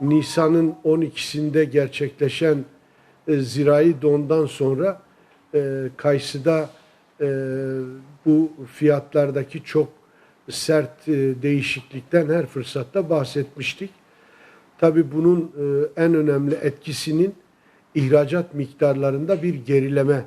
Nisan'ın 12'sinde gerçekleşen e, zirai dondan sonra e, kayısıda e, bu fiyatlardaki çok sert e, değişiklikten her fırsatta bahsetmiştik. Tabii bunun e, en önemli etkisinin ihracat miktarlarında bir gerileme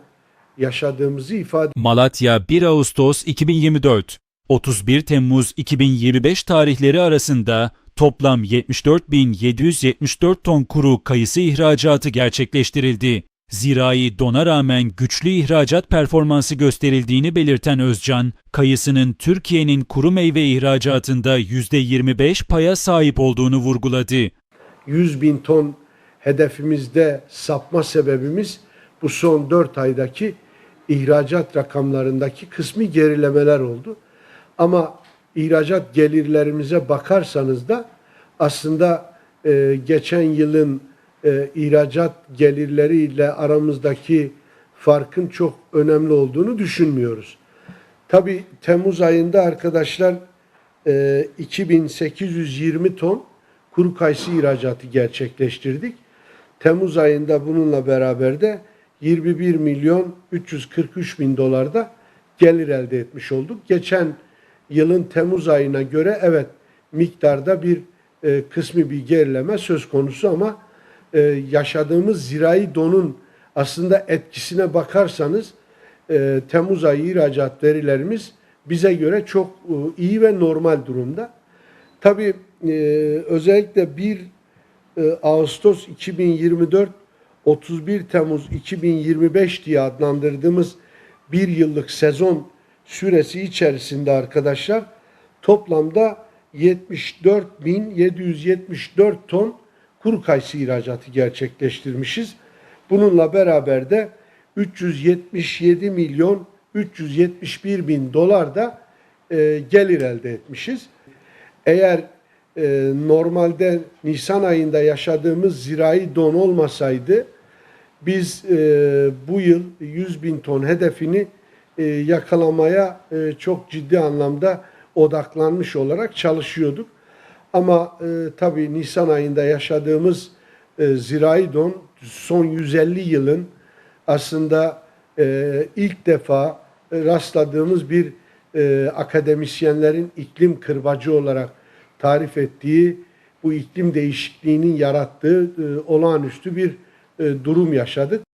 yaşadığımızı ifade Malatya 1 Ağustos 2024 31 Temmuz 2025 tarihleri arasında toplam 74.774 ton kuru kayısı ihracatı gerçekleştirildi. Zirai dona rağmen güçlü ihracat performansı gösterildiğini belirten Özcan, kayısının Türkiye'nin kuru meyve ihracatında %25 paya sahip olduğunu vurguladı. 100 bin ton hedefimizde sapma sebebimiz bu son 4 aydaki ihracat rakamlarındaki kısmi gerilemeler oldu. Ama ihracat gelirlerimize bakarsanız da aslında e, geçen yılın e, ihracat gelirleriyle aramızdaki farkın çok önemli olduğunu düşünmüyoruz. Tabi Temmuz ayında arkadaşlar e, 2820 ton kuru kayısı ihracatı gerçekleştirdik. Temmuz ayında bununla beraber de 21 milyon 343 bin dolarda gelir elde etmiş olduk. Geçen yılın Temmuz ayına göre evet miktarda bir e, kısmi bir gerileme söz konusu ama e, yaşadığımız zirai donun aslında etkisine bakarsanız e, Temmuz ayı ihracat verilerimiz bize göre çok e, iyi ve normal durumda. Tabii e, özellikle 1 e, Ağustos 2024 31 Temmuz 2025 diye adlandırdığımız bir yıllık sezon süresi içerisinde arkadaşlar toplamda 74.774 ton kuru kayısı ihracatı gerçekleştirmişiz. Bununla beraber de 377 milyon 371 bin dolar da e, gelir elde etmişiz. Eğer e, normalde Nisan ayında yaşadığımız zirai don olmasaydı biz e, bu yıl 100 bin ton hedefini e, yakalamaya e, çok ciddi anlamda odaklanmış olarak çalışıyorduk. Ama e, tabii Nisan ayında yaşadığımız e, zirai son 150 yılın aslında e, ilk defa rastladığımız bir e, akademisyenlerin iklim kırbacı olarak tarif ettiği bu iklim değişikliğinin yarattığı e, olağanüstü bir e, durum yaşadık.